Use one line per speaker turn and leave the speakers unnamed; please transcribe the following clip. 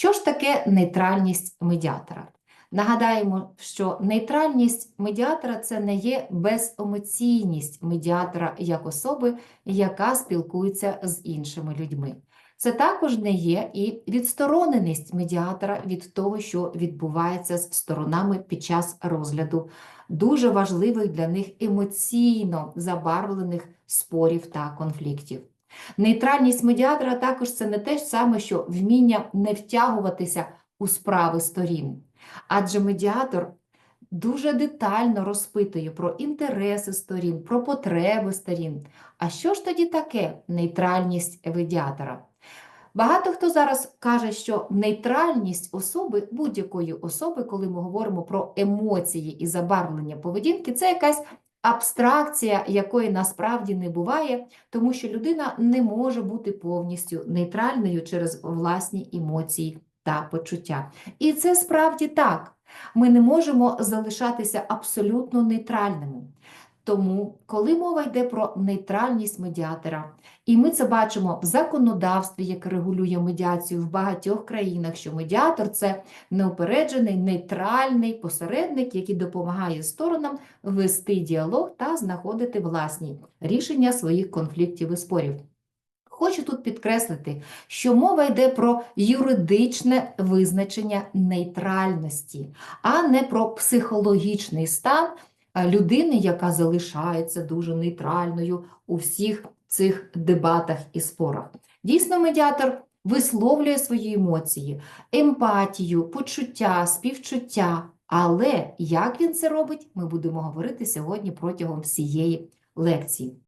Що ж таке нейтральність медіатора? Нагадаємо, що нейтральність медіатора це не є беземоційність медіатора як особи, яка спілкується з іншими людьми. Це також не є і відстороненість медіатора від того, що відбувається з сторонами під час розгляду дуже важливих для них емоційно забарвлених спорів та конфліктів. Нейтральність медіатора також це не те ж саме, що вміння не втягуватися у справи сторін. Адже медіатор дуже детально розпитує про інтереси сторін, про потреби сторін. А що ж тоді таке нейтральність медіатора? Багато хто зараз каже, що нейтральність особи, будь-якої особи, коли ми говоримо про емоції і забарвлення поведінки, це якась абстракція, якої насправді не буває, тому що людина не може бути повністю нейтральною через власні емоції та почуття. І це справді так. Ми не можемо залишатися абсолютно нейтральними. Тому, коли мова йде про нейтральність медіатора, і ми це бачимо в законодавстві, яке регулює медіацію в багатьох країнах, що медіатор це неупереджений, нейтральний посередник, який допомагає сторонам вести діалог та знаходити власні рішення своїх конфліктів і спорів. Хочу тут підкреслити, що мова йде про юридичне визначення нейтральності, а не про психологічний стан людини, яка залишається дуже нейтральною у всіх цих дебатах і спорах. Дійсно, медіатор висловлює свої емоції, емпатію, почуття, співчуття. Але як він це робить, ми будемо говорити сьогодні протягом всієї лекції.